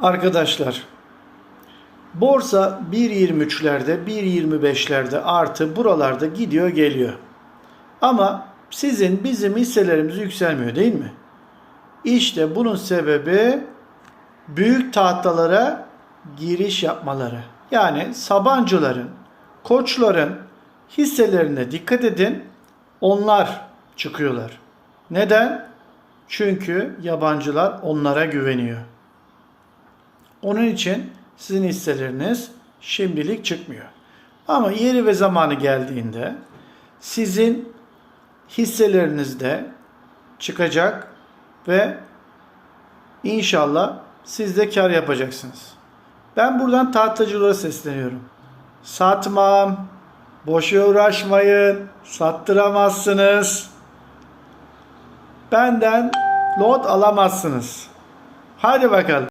Arkadaşlar borsa 1.23'lerde 1.25'lerde artı buralarda gidiyor geliyor. Ama sizin bizim hisselerimiz yükselmiyor değil mi? İşte bunun sebebi büyük tahtalara giriş yapmaları. Yani Sabancıların, Koçların hisselerine dikkat edin. Onlar çıkıyorlar. Neden? Çünkü yabancılar onlara güveniyor. Onun için sizin hisseleriniz şimdilik çıkmıyor. Ama yeri ve zamanı geldiğinde sizin hisseleriniz de çıkacak ve inşallah siz de kar yapacaksınız. Ben buradan tahtacılara sesleniyorum. Satmam, boşa uğraşmayın, sattıramazsınız. Benden lot alamazsınız. Hadi bakalım.